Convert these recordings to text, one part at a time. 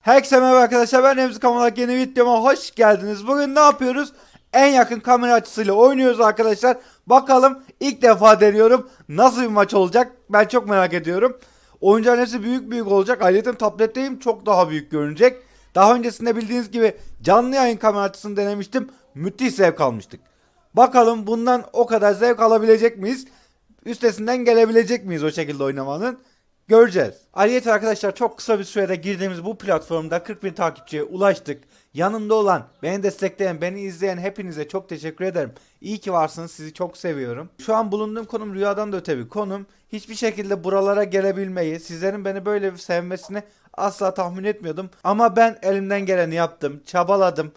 Herkese merhaba arkadaşlar ben Remzi Kamalak yeni videoma hoş geldiniz. Bugün ne yapıyoruz? En yakın kamera açısıyla oynuyoruz arkadaşlar. Bakalım ilk defa deniyorum. Nasıl bir maç olacak? Ben çok merak ediyorum. Oyuncuların hepsi büyük büyük olacak. Ayrıca tabletteyim çok daha büyük görünecek. Daha öncesinde bildiğiniz gibi canlı yayın kamera açısını denemiştim. Müthiş zevk almıştık. Bakalım bundan o kadar zevk alabilecek miyiz? Üstesinden gelebilecek miyiz o şekilde oynamanın? Göreceğiz. Ayrıca arkadaşlar çok kısa bir sürede girdiğimiz bu platformda 40 bin takipçiye ulaştık. Yanımda olan, beni destekleyen, beni izleyen hepinize çok teşekkür ederim. İyi ki varsınız, sizi çok seviyorum. Şu an bulunduğum konum rüyadan da öte bir konum. Hiçbir şekilde buralara gelebilmeyi, sizlerin beni böyle sevmesini asla tahmin etmiyordum. Ama ben elimden geleni yaptım, çabaladım.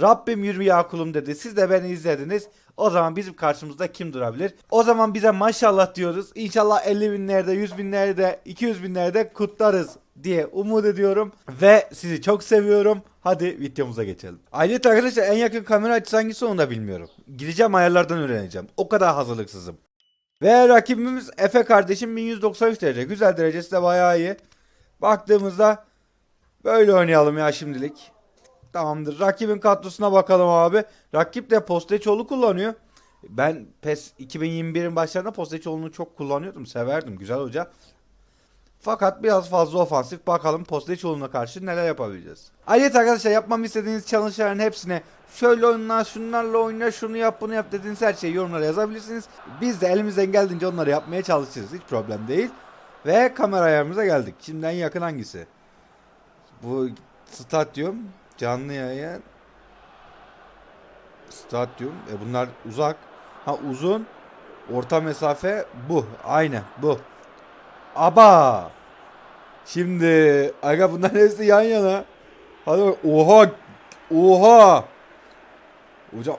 Rabbim yürü kulum dedi. Siz de beni izlediniz. O zaman bizim karşımızda kim durabilir? O zaman bize maşallah diyoruz. İnşallah 50 binlerde, 100 binlerde, 200 binlerde kutlarız diye umut ediyorum. Ve sizi çok seviyorum. Hadi videomuza geçelim. Ayrıca arkadaşlar en yakın kamera açısı hangisi onu da bilmiyorum. Gireceğim ayarlardan öğreneceğim. O kadar hazırlıksızım. Ve rakibimiz Efe kardeşim 1193 derece. Güzel derecesi de bayağı iyi. Baktığımızda böyle oynayalım ya şimdilik. Tamamdır. Rakibin kadrosuna bakalım abi. Rakip de Postecoğlu kullanıyor. Ben PES 2021'in başlarında Postecoğlu'nu çok kullanıyordum. Severdim. Güzel hoca. Fakat biraz fazla ofansif. Bakalım Postecoğlu'na karşı neler yapabileceğiz. Ayrıca arkadaşlar yapmamı istediğiniz challenge'ların hepsine şöyle oyna, şunlarla oyna, şunu yap, bunu yap dediğiniz her şeyi yorumlara yazabilirsiniz. Biz de elimizden geldiğince onları yapmaya çalışırız. Hiç problem değil. Ve kamera ayarımıza geldik. Şimdi en yakın hangisi? Bu stadyum canlı yayın stadyum. E bunlar uzak. Ha uzun. Orta mesafe bu. Aynı bu. Aba! Şimdi aga bunların hepsi yan yana. Hadi bak- oha! Oha! Hocam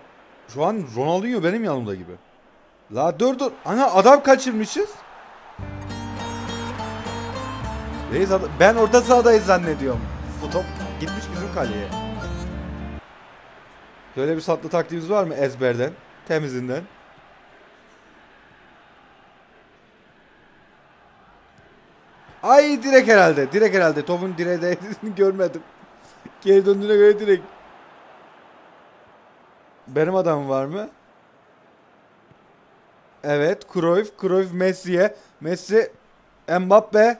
şu an Ronaldinho benim yanımda gibi. La dur dur. Ana adam kaçırmışız. Reis ben orta sahadayız zannediyorum. Bu top gitmiş bizim kaleye. Şöyle bir satlı taktiğimiz var mı ezberden? Temizinden. Ay direkt herhalde. Direkt herhalde. Topun direğe değdiğini görmedim. Geri döndüğüne göre direkt. Benim adamım var mı? Evet. Cruyff. Cruyff Messi'ye. Messi. Mbappe.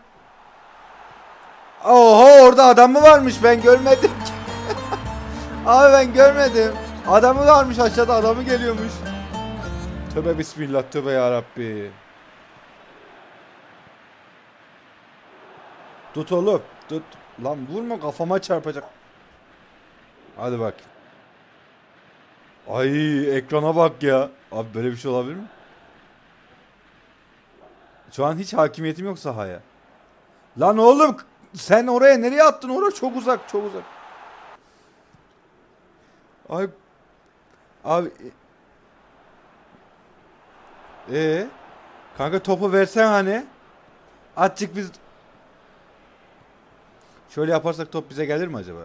Oha orada adam mı varmış ben görmedim ki. Abi ben görmedim. Adamı varmış aşağıda adamı geliyormuş. Tövbe bismillah tövbe ya Rabbi. Tut oğlum tut. Lan vurma kafama çarpacak. Hadi bak. Ay ekrana bak ya. Abi böyle bir şey olabilir mi? Şu an hiç hakimiyetim yok sahaya. Lan oğlum sen oraya nereye attın? Orası çok uzak, çok uzak. Ay abi e ee, kanka topu versen hani atçık biz şöyle yaparsak top bize gelir mi acaba?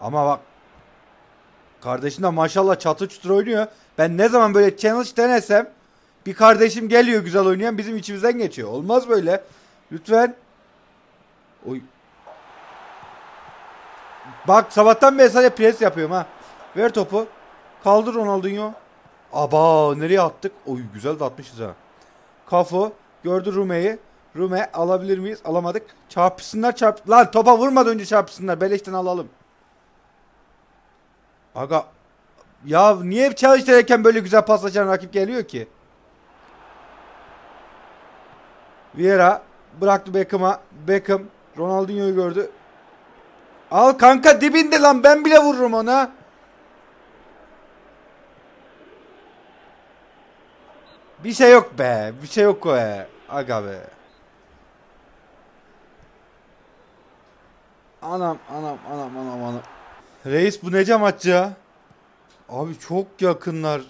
Ama bak kardeşim de maşallah çatı çutur oynuyor. Ben ne zaman böyle challenge denesem bir kardeşim geliyor güzel oynayan bizim içimizden geçiyor. Olmaz böyle. Lütfen. Oy. Bak sabahtan beri sadece pres yapıyorum ha. Ver topu. Kaldır Ronaldinho. Aba nereye attık? Oy güzel de atmışız ha. Kafu gördü Rume'yi. Rume alabilir miyiz? Alamadık. Çarpışsınlar çarp. Lan topa vurmadan önce çarpışsınlar. Beleşten alalım. Aga ya niye çalıştırırken böyle güzel paslaşan rakip geliyor ki? Vieira bıraktı Beckham'a. Beckham Ronaldinho'yu gördü. Al kanka dibinde lan ben bile vururum ona. Bir şey yok be. Bir şey yok be. Aga be. Anam anam anam anam anam. Reis bu nece maç ya? Abi çok yakınlar.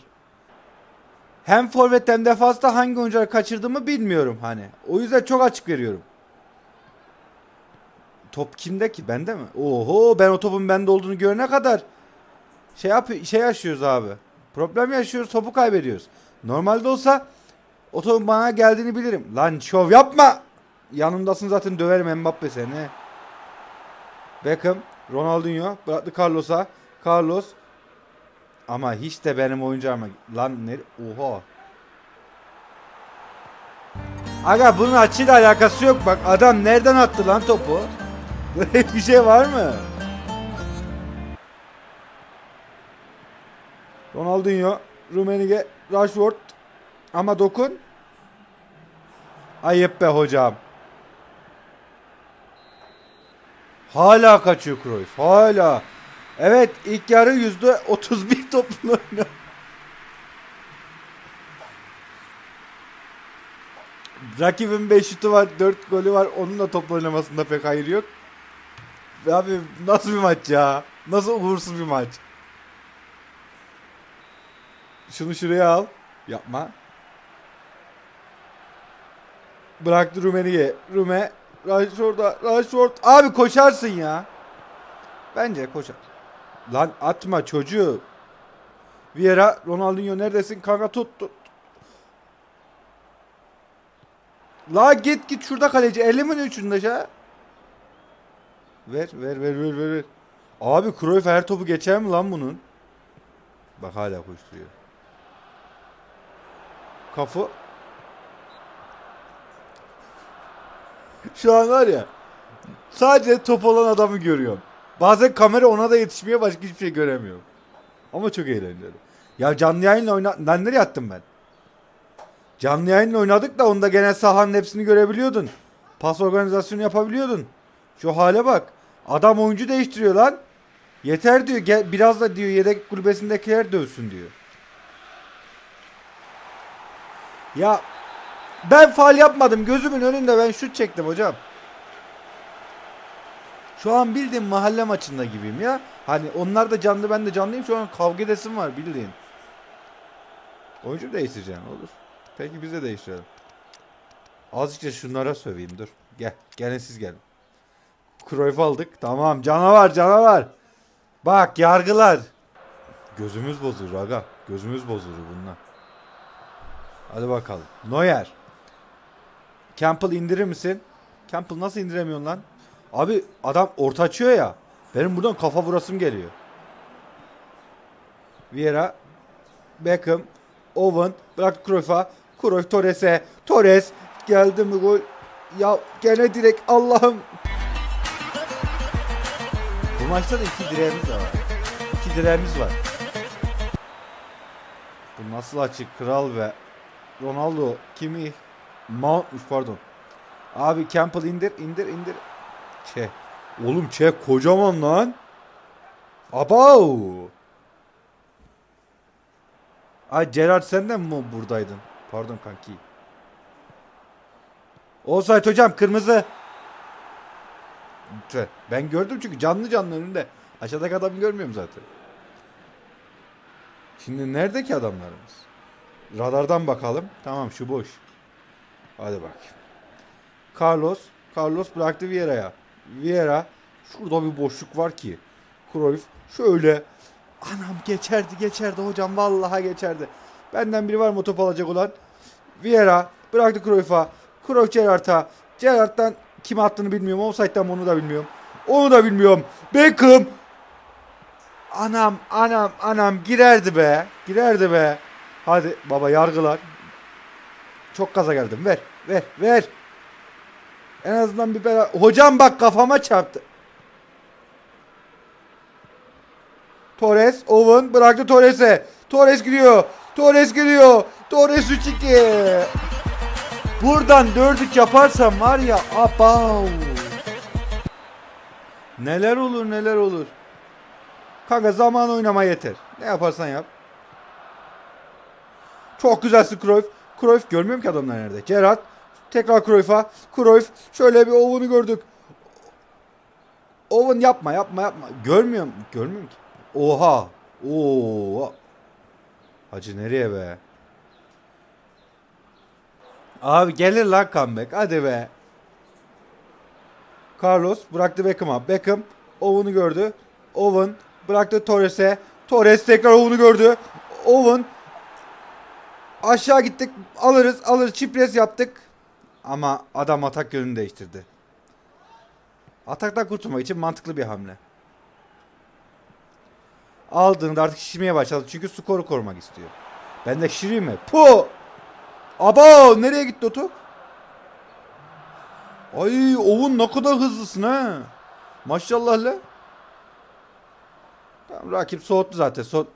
Hem forvet hem defansta hangi oyuncuları kaçırdığımı bilmiyorum hani. O yüzden çok açık veriyorum. Top kimde ki? Bende mi? Oho ben o topun bende olduğunu görene kadar şey yap şey yaşıyoruz abi. Problem yaşıyoruz topu kaybediyoruz. Normalde olsa o topun bana geldiğini bilirim. Lan şov yapma. Yanımdasın zaten döverim Mbappe seni. Beckham, Ronaldinho bıraktı Carlos'a. Carlos ama hiç de benim oyuncağıma lan ne oha. Aga bunun açıyla alakası yok bak adam nereden attı lan topu? Böyle bir şey var mı? Ronaldinho, Rumenige, Rashford ama dokun. Ayıp be hocam. Hala kaçıyor Cruyff. Hala. Evet ilk yarı yüzde 31 toplu oynuyor. Rakibin 5 şutu var, 4 golü var. Onun da top oynamasında pek hayır yok. Abi nasıl bir maç ya? Nasıl uğursuz bir maç? Şunu şuraya al. Yapma. Bıraktı Rumeni'ye. Rume. Rashford'a. Rashford. Abi koşarsın ya. Bence koşar. Lan atma çocuğu. Vieira. Ronaldinho neredesin? Kanka tut tut. La git git şurada kaleci. 50 mi üçünde ya? Ver ver ver ver ver. ver. Abi Cruyff her topu geçer mi lan bunun? Bak hala koşturuyor. Kafa. Şu an var ya. Sadece top olan adamı görüyorum. Bazen kamera ona da yetişmiyor başka hiçbir şey göremiyorum. Ama çok eğlenceli. Ya canlı yayınla oyna... Lan nereye attım ben? Canlı yayınla oynadık da onda genel sahanın hepsini görebiliyordun. Pas organizasyonu yapabiliyordun. Şu hale bak. Adam oyuncu değiştiriyor lan. Yeter diyor. Gel, biraz da diyor yedek kulübesindekiler dövsün diyor. Ya ben faal yapmadım. Gözümün önünde ben şut çektim hocam. Şu an bildiğin mahalle maçında gibiyim ya. Hani onlar da canlı ben de canlıyım. Şu an kavga edesim var bildiğin. Oyuncu değiştireceksin olur. Peki biz de değiştirelim. Azıcık şunlara söveyim dur. Gel. Gene siz gelin. Cruyff aldık. Tamam canavar canavar. Bak yargılar. Gözümüz bozulur aga. Gözümüz bozulur bunlar. Hadi bakalım. Neuer. Campbell indirir misin? Campbell nasıl indiremiyorsun lan? Abi adam orta açıyor ya. Benim buradan kafa vurasım geliyor. Vieira. Beckham. Owen. Bırak Cruyff'a. Cruyff Torres'e. Torres. Geldi mi gol? Ya gene direkt Allah'ım. Bu maçta da iki direğimiz var. İki direğimiz var. Bu nasıl açık kral ve Ronaldo kimi Mount'muş pardon. Abi Campbell indir indir indir. Çe. Oğlum Çe kocaman lan. Abav. Ay Gerard sen de mi buradaydın? Pardon kanki. Offside hocam kırmızı. Lütfen. Ben gördüm çünkü canlı canlı önümde. Aşağıdaki adamı görmüyorum zaten. Şimdi neredeki adamlarımız? Radardan bakalım. Tamam şu boş. Hadi bak. Carlos. Carlos bıraktı Vieira'ya. Vieira. Şurada bir boşluk var ki. Cruyff. Şöyle. Anam geçerdi geçerdi hocam. Vallahi geçerdi. Benden biri var mı top alacak olan? Vieira. Bıraktı Cruyff'a. Cruyff Gerrard'a. Gerrard'dan kim attığını bilmiyorum. Offside'den mi onu da bilmiyorum. Onu da bilmiyorum. Beckham. Anam anam anam girerdi be. Girerdi be. Hadi baba yargılar. Çok gaza geldim. Ver. Ver. Ver. En azından bir bela... Hocam bak kafama çarptı. Torres. Owen bıraktı Torres'e. Torres gidiyor. Torres gidiyor. Torres 3-2. Buradan 4-3 yaparsam var ya abav. Neler olur neler olur. Kanka zaman oynama yeter. Ne yaparsan yap. Çok güzelsin Cruyff. Cruyff görmüyorum ki adamlar nerede. Gerrard tekrar Cruyff'a. Cruyff şöyle bir Owen'u gördük. Owen yapma yapma yapma. Görmüyorum. Görmüyorum ki. Oha. Oo. Hacı nereye be? Abi gelir lan comeback. Hadi be. Carlos bıraktı Beckham'a. Beckham Owen'u gördü. Owen bıraktı Torres'e. Torres tekrar Owen'u gördü. Owen. Aşağı gittik. Alırız alırız. Çipres yaptık. Ama adam atak yönünü değiştirdi. Ataktan kurtulmak için mantıklı bir hamle. Aldığında artık şişmeye başladı. Çünkü skoru korumak istiyor. Ben de şişireyim mi? Pu! Abo! Nereye gitti o top? Ay Oğun ne kadar hızlısın ha. Maşallah la. Tamam rakip soğuttu zaten. So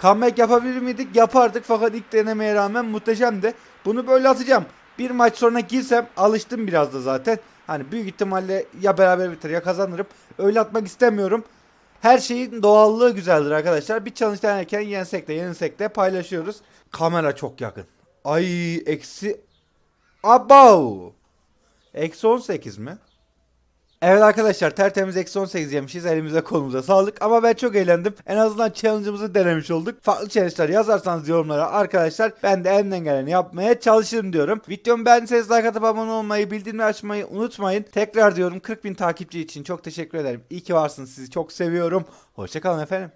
Comeback yapabilir miydik? Yapardık fakat ilk denemeye rağmen muhteşemdi. Bunu böyle atacağım. Bir maç sonra girsem alıştım biraz da zaten. Hani büyük ihtimalle ya beraber biter ya kazanırım. Öyle atmak istemiyorum. Her şeyin doğallığı güzeldir arkadaşlar. Bir challenge denerken yensek de yenilsek de paylaşıyoruz. Kamera çok yakın. Ay eksi... Abav! Eksi 18 mi? Evet arkadaşlar tertemiz eksi 18 yemişiz. Elimize kolumuza sağlık. Ama ben çok eğlendim. En azından challenge'ımızı denemiş olduk. Farklı challenge'lar yazarsanız yorumlara arkadaşlar ben de elimden geleni yapmaya çalışırım diyorum. Videomu beğendiyseniz like atıp abone olmayı, bildirimleri açmayı unutmayın. Tekrar diyorum 40 bin takipçi için çok teşekkür ederim. İyi ki varsınız. Sizi çok seviyorum. Hoşçakalın efendim.